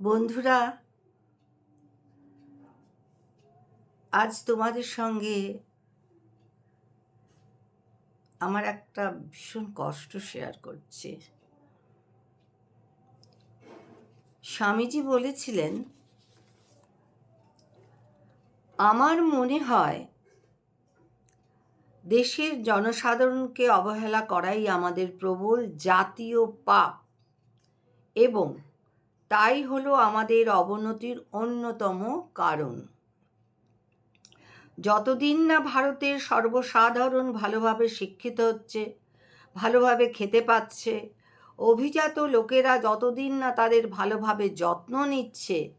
বন্ধুরা, আজ তোমাদের সঙ্গে আমার একটা ভীষণ কষ্ট শেয়ার করছে। স্বামীজি বলেছিলেন, আমার মনে হয় দেশের জনসাধারণকে অবহেলা করাই আমাদের প্রবল জাতীয় পাপ এবং তাই হলো আমাদের অবনতির অন্যতম কারণ। যতদিন না ভারতের সর্বসাধারণ ভালোভাবে শিক্ষিত হচ্ছে, ভালোভাবে খেতে পাচ্ছে, অভিজাত লোকেরা যতদিন না তাদের ভালোভাবে যত্ন নিচ্ছে,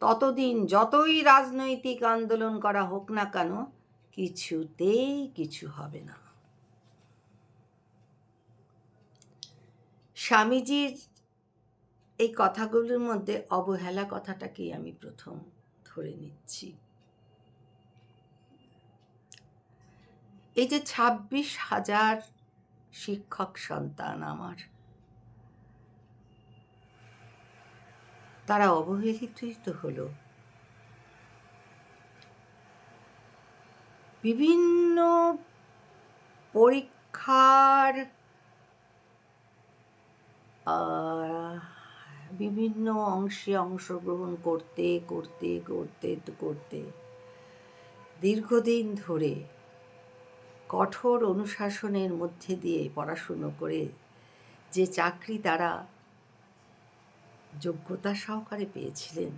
ততদিন যতই রাজনৈতিক আন্দোলন করা হোক না কেন, কিছুতেই কিছু হবে না। স্বামীজির এই কথাগুলোর মধ্যে অবহেলা কথাটাকেই আমি প্রথম ধরে নিচ্ছি। এই যে ছাব্বিশ হাজার শিক্ষক সন্তান আমার, তারা অবহেলিতই তো হলো। বিভিন্ন পরীক্ষার বিভিন্ন অংশে অংশগ্রহণ করতে করতে করতে করতে দীর্ঘদিন ধরে কঠোর অনুশাসনের মধ্যে দিয়ে পড়াশুনো করে যে চাকরি তারা যোগ্যতা সহকারে পেয়েছিলেন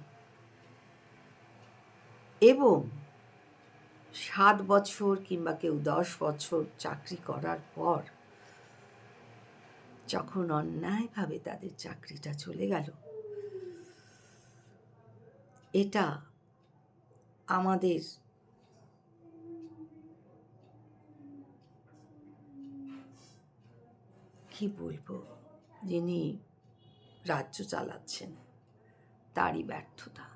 এবং সাত বছর কিংবা কেউ দশ বছর চাকরি করার পর যখন অন্যায়ভাবে তাদের চাকরিটা চলে গেল, এটা আমাদের কি বলব? যিনি রাজ্য চালাচ্ছেন, তারই ব্যর্থতা।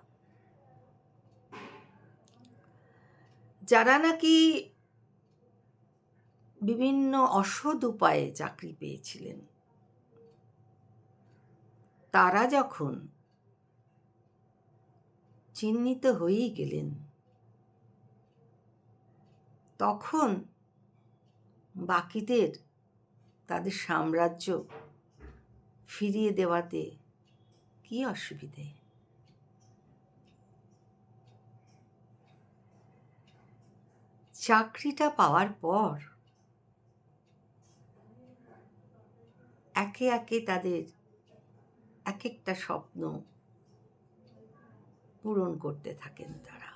যারা নাকি বিভিন্ন অসৎ উপায়ে চাকরি পেয়েছিলেন তারা যখন চিহ্নিত হয়েই গেলেন, তখন বাকিদের তাদের সাম্রাজ্য ফিরিয়ে দেওয়াতে কি অসুবিধে? চাকরিটা পাওয়ার পর একে একে তাদের এক একটা স্বপ্ন পূরণ করতে থাকেন তারা।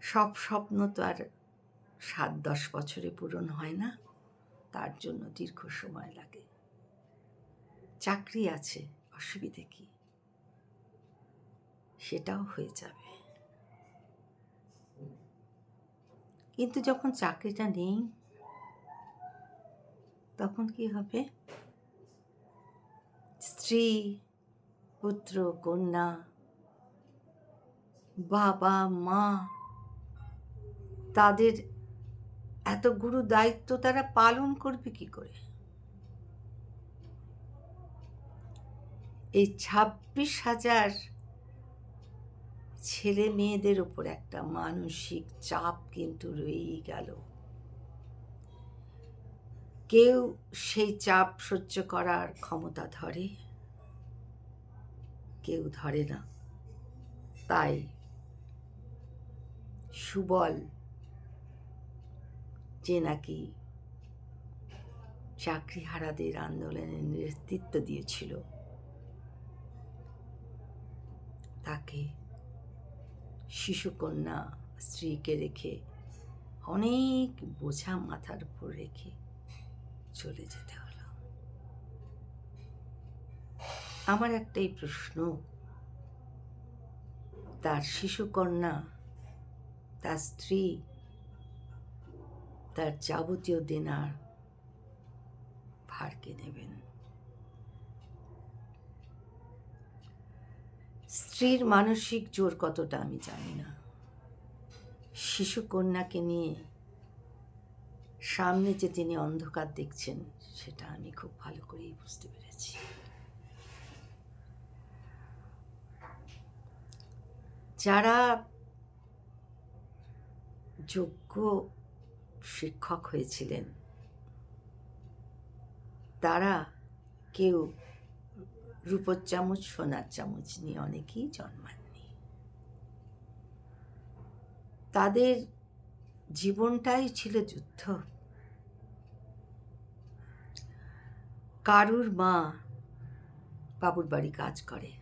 সব স্বপ্ন তো আর সাত, দশ বছরে পূরণ হয় না, তার জন্য দীর্ঘ সময় লাগে। চাকরি আছে, অসুবিধে কি? সেটাও হয়ে যাবে। কিন্তু যখন চাকরিটা নেই, তখন কি হবে? স্ত্রী পুত্র কন্যা, বাবা, মা, তাদের এত গুরু দায়িত্ব তারা পালন করবে কি করে? এই ছাব্বিশ হাজার ছেলে মেয়েদের ওপর একটা মানসিক চাপ কিন্তু রয়েই গেল। কেউ সেই চাপ সহ্য করার ক্ষমতা ধরে। কেউ ধরে না। তাই সুবল যে নাকি চাকরিহারাদের আন্দোলনের নেতৃত্ব দিয়েছিল, তাকে শিশুকন্যা স্ত্রীকে রেখে অনেক বোঝা মাথার উপর রেখে চলে যেতে হলো আমার একটাই প্রশ্ন। তার শিশুকন্যা, তার স্ত্রী, তার যাবতীয় দেনার ভারকে নেবেন স্ত্রীর মানসিক জোর কতটা আমি জানি না। শিশু কন্যাকে নিয়ে সামনে যে তিনি অন্ধকার দেখছেন, সেটা আমি খুব ভালো করেই বুঝতে পেরেছি। যারা যোগ্য শিক্ষক হয়েছিলেন, তারা কেউ রূপোর চামচ, সোনার চামচ নিয়ে অনেকেই জন্মাননি। তাদের জীবনটাই ছিল যুদ্ধ। কারুর মা বাবুর বাড়ি কাজ করে,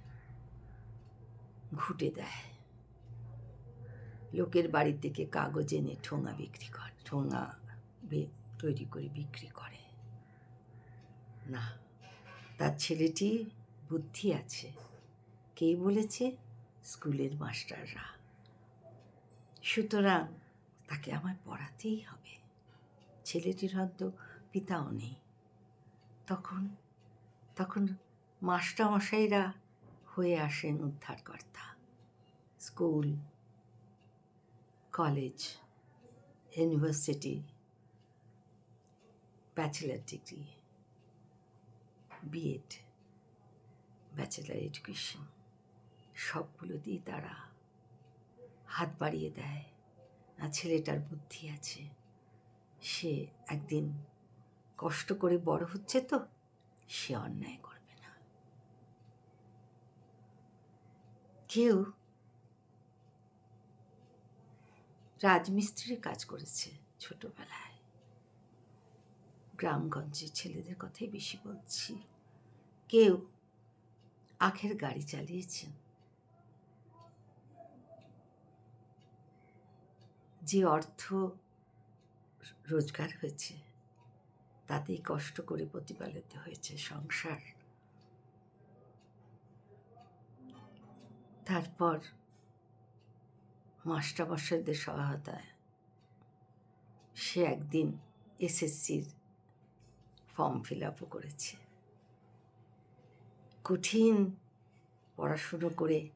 ঘুটে দেয়। লোকের বাড়ি থেকে কাগজ এনে ঠোঙা বিক্রি করে, ঠোঙা তৈরি করে বিক্রি করে। না, তার ছেলেটি বুদ্ধি আছে। কে বলেছে? স্কুলের মাস্টাররা। সুতরাং তাকে আমার পড়াতেই হবে। ছেলেটির হয়তো পিতাও নেই। তখন তখন মাস্টারমশাইরা হয়ে আসেন উদ্ধারকর্তা। School college university bachelor degree B Ed bachelor education সবগুলোতেই তারা হাত বাড়িয়ে দেয়। না ছেলেটার বুদ্ধি আছে। সে একদিন কষ্ট করে বড় হচ্ছে তো, সে অন্যায় করবে না। কেউ রাজমিস্ত্রির কাজ করেছে ছোটবেলায়। গ্রামগঞ্জের ছেলেদের কথাই বেশি বলছি। কেউ আখের গাড়ি চালিয়েছেন যে অর্থ রোজগার হয়েছে, তাতেই কষ্ট করে প্রতিপালিত হয়েছে সংসার। তারপর মাস্টারমশাইদের সহায়তায়। সে একদিন এসএসসির ফর্ম ফিল আপও করেছে। কঠিন পড়াশুনো করে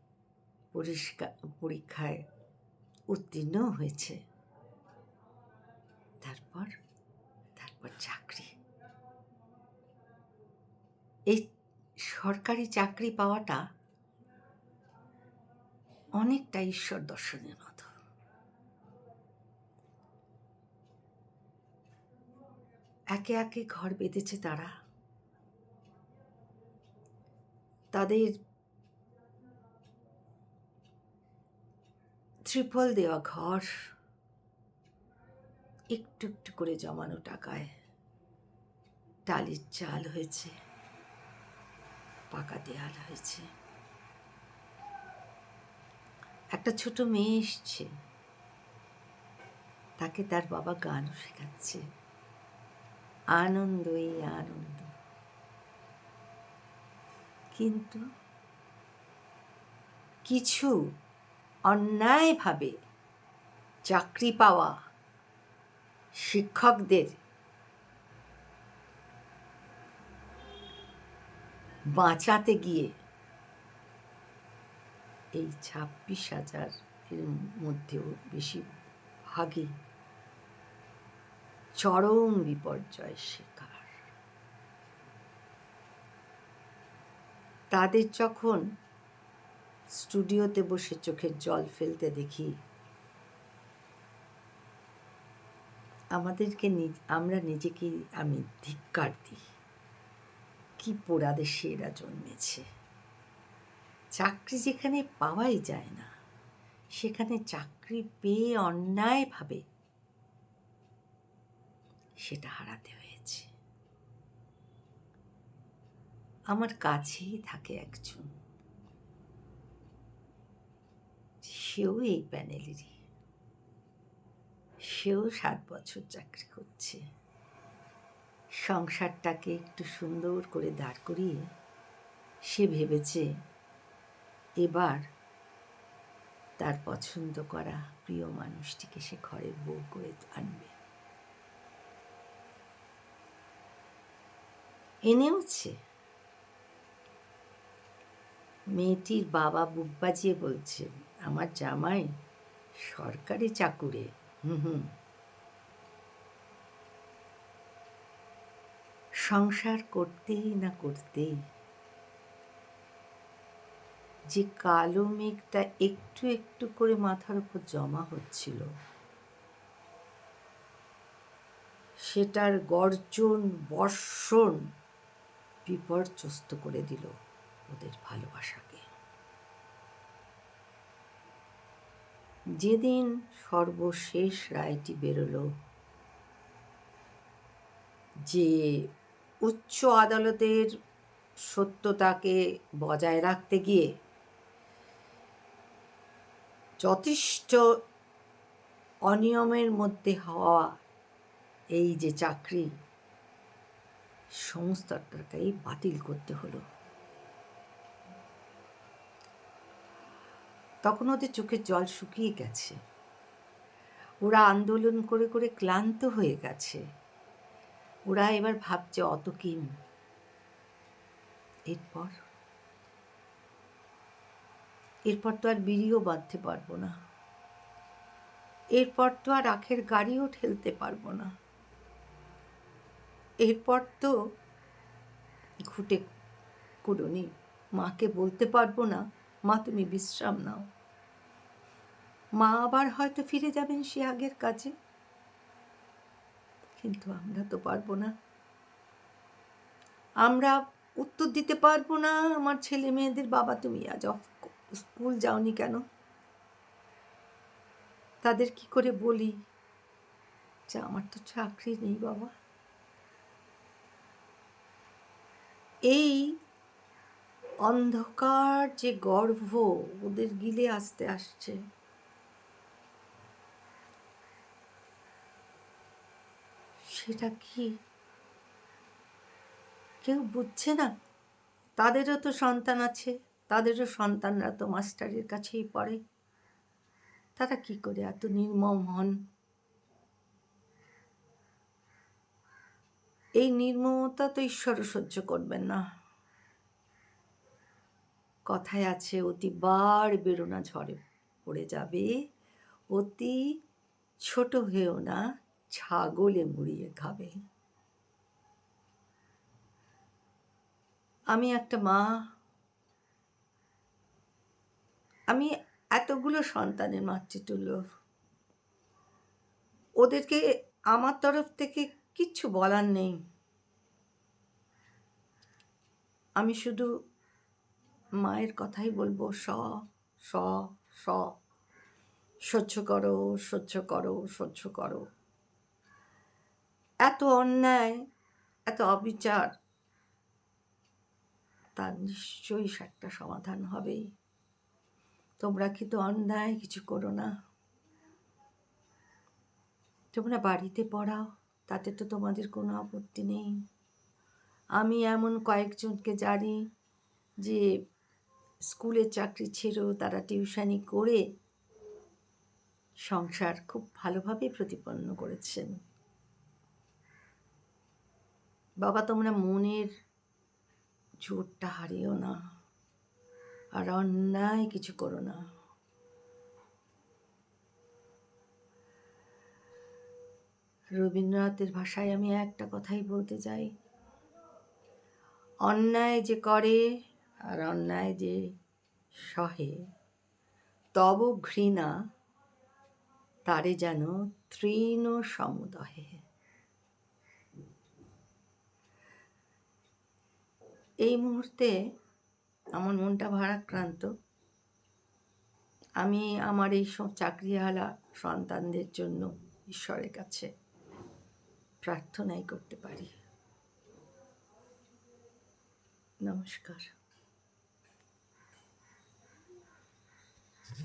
পরিষ্কার, পরীক্ষায় উত্তীর্ণ হয়েছে। তারপর তারপর চাকরি। এই সরকারি চাকরি পাওয়াটা অনেকটা ঈশ্বর দর্শনের মতো। একে একে ঘর বেঁধেছে তারা। তাদের ত্রিপল দেওয়া ঘর, একটু একটু করে জমানো টাকায় টালির চাল হয়েছে, পাকা দেয়াল হয়েছে। একটা ছোট মেয়ে এসছে। তাকে তার বাবা গানও শেখাচ্ছে। আনন্দই আনন্দ। কিন্তু কিছু অন্যায়ভাবে চাকরি পাওয়া শিক্ষকদের বাঁচাতে গিয়ে এই ছাব্বিশ হাজার এর মধ্যেও বেশি ভাগই চরম বিপর্যয় শিকার। তাদের যখন স্টুডিওতে বসে চোখের জল ফেলতে দেখি, আমাদেরকে আমরা নিজেকে আমি ধিক্কার দিই, কি পোড়া দেশে এরা জন্মেছে। চাকরি যেখানে পাওয়াই যায় না, সেখানে চাকরি পেয়ে অন্যায়ভাবে সেটা হারাতে হয়েছে। আমার কাছেই থাকে একজন। সেও এই প্যানেলেরই। সেও সাত বছর চাকরি করছে। সংসারটাকে একটু সুন্দর করে দাঁড় করিয়ে সে ভেবেছে এবার তার পছন্দ করা প্রিয় মানুষটিকে সে ঘরে বউ করে আনবে। এনেওছে মেয়েটির বাবা বুক বাজিয়ে বলছে, আমার জামাই সরকারি চাকুরে, হুম হুম। সংসার করতেই না করতেই যে কালো মেঘটা একটু একটু করে মাথার উপর জমা হচ্ছিল। সেটার গর্জন, বর্ষণ বিপর্যস্ত করে দিল ওদের ভালোবাসাকে। যেদিন সর্বশেষ রায়টি বেরোলো, যে উচ্চ আদালতের সত্যতাকে বজায় রাখতে গিয়ে যথেষ্ট অনিয়মের মধ্যে হওয়া এই যে চাকরি সংস্থাটাকেই বাতিল করতে হলো। তখন ওদের চোখের জল শুকিয়ে গেছে। ওরা আন্দোলন করে করে ক্লান্ত হয়ে গেছে। ওরা এবার ভাবছে, অত কিম এরপর এরপর তো আর বিড়িও বাঁধতে পারব না। এরপর তো আর আখের গাড়িও ঠেলতে পারব না। এরপর তো ঘুটে কুড়ুনি, মাকে বলতে পারব না, মা, তুমি বিশ্রাম নাও। মা আবার হয়তো ফিরে যাবেন সে আগের কাজে। কিন্তু আমরা তো পারব না। আমরা উত্তর দিতে পারব না, আমার ছেলে মেয়েদের বাবা, তুমি আজ অফ স্কুল যাওনি কেন? তাদের কি করে বলি? যে, আমার তো চাকরি নেই বাবা। এই অন্ধকার যে গর্ভ, ওদের গিলে আসতে আসছে। সেটা কি? কেউ বুঝছে না? তাদেরও তো সন্তান আছে। তাদেরও সন্তানরা তো মাস্টারের কাছেই পড়ে। তারা কি করে এত নির্মম হন? এই নির্মমতা তো ঈশ্বরও সহ্য করবেন না। কথায় আছে অতি বার বেরোনা ঝড়ে পড়ে যাবে। অতি ছোট হয়েও না, ছাগলে মুড়িয়ে খাবে। আমি একটা মা আমি এতগুলো সন্তানের মাতৃতুল্য। ওদেরকে আমার তরফ থেকে কিচ্ছু বলার নেই। আমি শুধু মায়ের কথাই বলব, স স স। সহ্য করো সহ্য করো সহ্য করো। এত অন্যায়, এত অবিচার, তার নিশ্চয়ই একটা সমাধান হবেই। তোমরা কিন্তু অন্যায় কিছু করো না। তোমরা বাড়িতে পড়াও, তাতে তো তোমাদের কোনো আপত্তি নেই। আমি এমন কয়েকজনকে জানি যে স্কুলের চাকরি ছেড়েও তারা টিউশানি করে সংসার খুব ভালোভাবে প্রতিপন্ন করেছেন। বাবা, তোমরা মনের জোরটা হারিও না। আর অন্যায় কিছু করো না। রবীন্দ্রনাথের ভাষায় আমি একটা কথাই বলতে চাই। অন্যায় যে করে আর অন্যায় যে সহে, তব ঘৃণা তারে যেন তৃণ সমুদহে। এই মুহূর্তে আমার মনটা ভারাক্রান্ত। আমি আমার এই সব চাকরিহালা সন্তানদের জন্য ঈশ্বরের কাছে প্রার্থনাই করতে পারি। নমস্কার।